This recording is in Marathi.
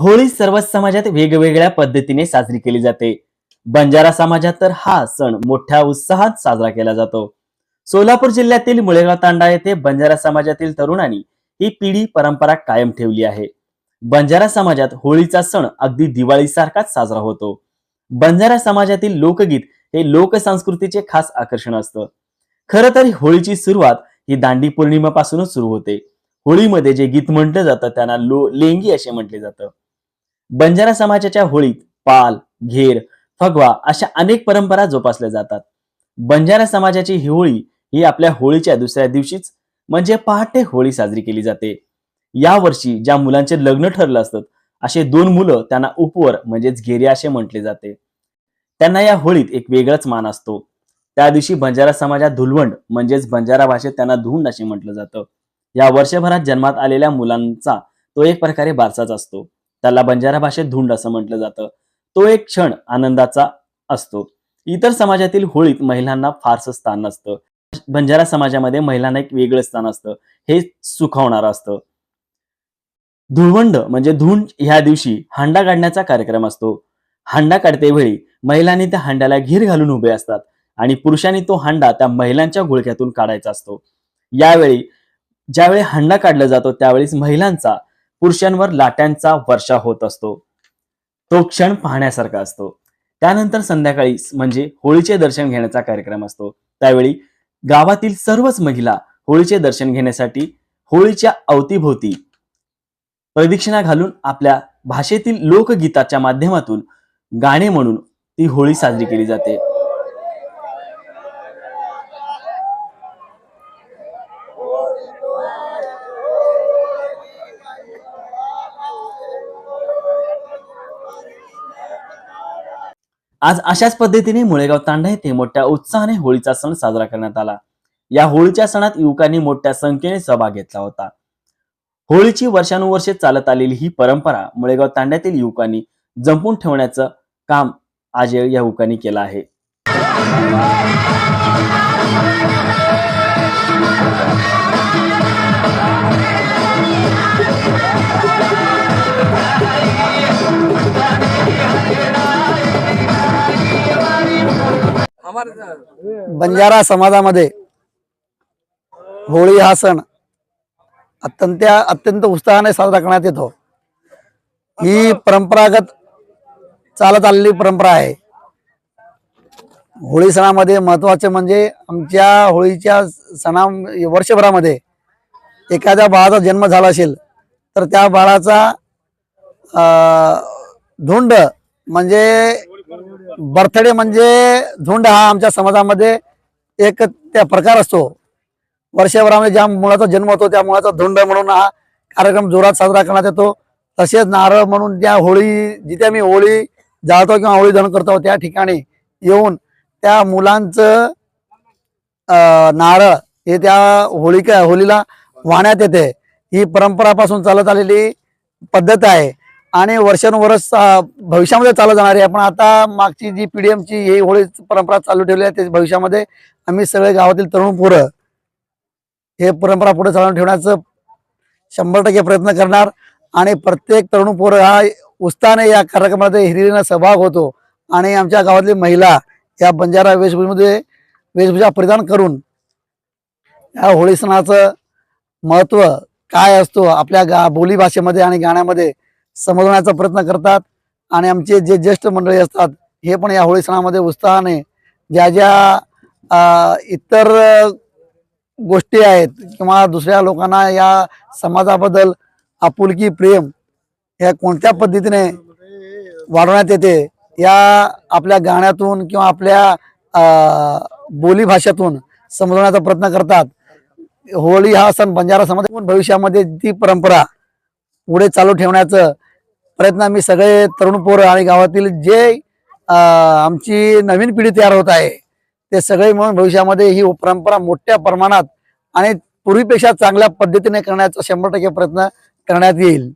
होळी सर्वच समाजात वेगवेगळ्या पद्धतीने साजरी केली जाते. बंजारा समाजात तर हा सण मोठ्या उत्साहात साजरा केला जातो. सोलापूर जिल्ह्यातील मुळेगाव तांडा येथे बंजारा समाजातील तरुणांनी ही पिढी परंपरा कायम ठेवली आहे. बंजारा समाजात होळीचा सण अगदी दिवाळीसारखाच साजरा होतो. बंजारा समाजातील लोकगीत हे लोकसंस्कृतीचे खास आकर्षण असतं. खरं तर होळीची सुरुवात ही दांडी पौर्णिमेपासूनच सुरू होते. होळीमध्ये जे गीत म्हटलं जातं त्यांना लो लेंगी असे म्हटले जातं. बंजारा समाजाच्या होळीत पाल घेर फगवा अशा अनेक परंपरा जोपासल्या जातात. बंजारा समाजाची ही होळी ही आपल्या होळीच्या दुसऱ्या दिवशीच म्हणजे पहाटे होळी साजरी केली जाते. या वर्षी ज्या मुलांचे लग्न ठरलं असतं असे दोन मुलं त्यांना उपवर म्हणजेच घेरे असे म्हटले जाते. त्यांना या होळीत एक वेगळाच मान असतो. त्या दिवशी बंजारा समाजात धुलवंड म्हणजेच बंजारा भाषेत त्यांना धुंड असे म्हटलं जातं. या वर्षभरात जन्मात आलेल्या मुलांचा तो एक प्रकारे बारसाच असतो. त्याला बंजारा भाषेत धुंड असं म्हटलं जातं. तो एक क्षण आनंदाचा असतो. इतर समाजातील होळीत महिलांना फारसं स्थान नसतं. बंजारा समाजामध्ये महिलांना एक वेगळं स्थान असतं. हे सुखावणारं असतं. धुळवंड म्हणजे धुंड ह्या दिवशी हांडा काढण्याचा कार्यक्रम असतो. हांडा काढते वेळी महिलांनी त्या हांड्याला घेर घालून उभे असतात आणि पुरुषांनी तो हांडा त्या महिलांच्या गुळक्यातून काढायचा असतो. यावेळी ज्यावेळी हांडा काढला जातो त्यावेळेस महिलांचा पुरुषांवर लाट्यांचा वर्षा होत असतो. तो क्षण पाहण्यासारखा असतो. त्यानंतर संध्याकाळी म्हणजे होळीचे दर्शन घेण्याचा कार्यक्रम असतो. त्यावेळी गावातील सर्वच महिला होळीचे दर्शन घेण्यासाठी होळीच्या अवतीभोवती प्रदक्षिणा घालून आपल्या भाषेतील लोकगीताच्या माध्यमातून गाणे म्हणून ती होळी साजरी केली जाते. आज अशाच पद्धतीने मुळेगाव तांडा येथे मोठ्या उत्साहाने होळीचा सण साजरा करण्यात आला. या होळीच्या सणात युवकांनी मोठ्या संख्येने सहभाग घेतला होता. होळीची वर्षानुवर्षे चालत आलेली ही परंपरा मुळेगाव तांड्यातील युवकांनी जपून ठेवण्याचं काम आज या युवकांनी केलं आहे. बंजारा समाजामध्ये होळी हा सण अत्यंत अत्यंत उत्साहाने साजरा करण्यात येतो. ही परंपरागत चालत आलेली परंपरा आहे. होळी सणामध्ये महत्त्वाचे म्हणजे आमच्या होळीच्या सणा वर्षभरामध्ये एखाद्या बाळाचा जन्म झाला असेल तर त्या बाळाचा धुंड म्हणजे बर्थडे म्हणजे झुंड हा आमच्या समाजामध्ये एक त्या प्रकार असतो. वर्षभरामध्ये ज्या मुलाचा जन्म होतो त्या मुलाचा धुंड म्हणून हा कार्यक्रम जोरात साजरा करण्यात येतो. तसेच नारळ म्हणून त्या होळी जिथे आम्ही होळी जाळतो किंवा होळी दहन करतो त्या ठिकाणी येऊन त्या मुलांचं नारळ हे त्या होळी होळीला वाहण्यात येते. ही परंपरापासून चालत आलेली पद्धत आहे. आणि वर्षानुवर्ष भविष्यामध्ये चालत जाणार आहे. पण आता मागची जी पी डी एमची ही होळी परंपरा चालू ठेवली आहे ते भविष्यामध्ये आम्ही सगळे गावातील तरुण पोरं हे परंपरा पुढे चालून ठेवण्याचं शंभर टक्के प्रयत्न करणार. आणि प्रत्येक तरुण पोरं हा उत्साहाने या कार्यक्रमामध्ये हिरिरीनं सहभाग होतो. आणि आमच्या गावातली महिला या बंजारा वेशभूषेमध्ये वेशभूषा परिधान करून या होळी सणाचं महत्त्व काय असतो आपल्या गा बोलीभाषेमध्ये आणि गाण्यामध्ये समजवण्याचा प्रयत्न करतात. आणि आमचे जे ज्येष्ठ मंडळी असतात हे पण या होळी सणामध्ये उत्साहाने ज्या ज्या इतर गोष्टी आहेत किंवा दुसऱ्या लोकांना या समाजाबद्दल आपुलकी प्रेम ह्या कोणत्या पद्धतीने वाढवण्यात येते या आपल्या गाण्यातून किंवा आपल्या बोलीभाषेतून समजवण्याचा प्रयत्न करतात. होळी हा सण बंजारा समाज भविष्यामध्ये ती परंपरा पुढे चालू ठेवण्याचं प्रयत्न आम्ही सगळे तरुण पोरं आणि गावातील जे आमची नवीन पिढी तयार होत आहे ते सगळे म्हणून भविष्यामध्ये ही परंपरा मोठ्या प्रमाणात आणि पूर्वीपेक्षा चांगल्या पद्धतीने करण्याचा शंभर टक्के प्रयत्न करण्यात येईल.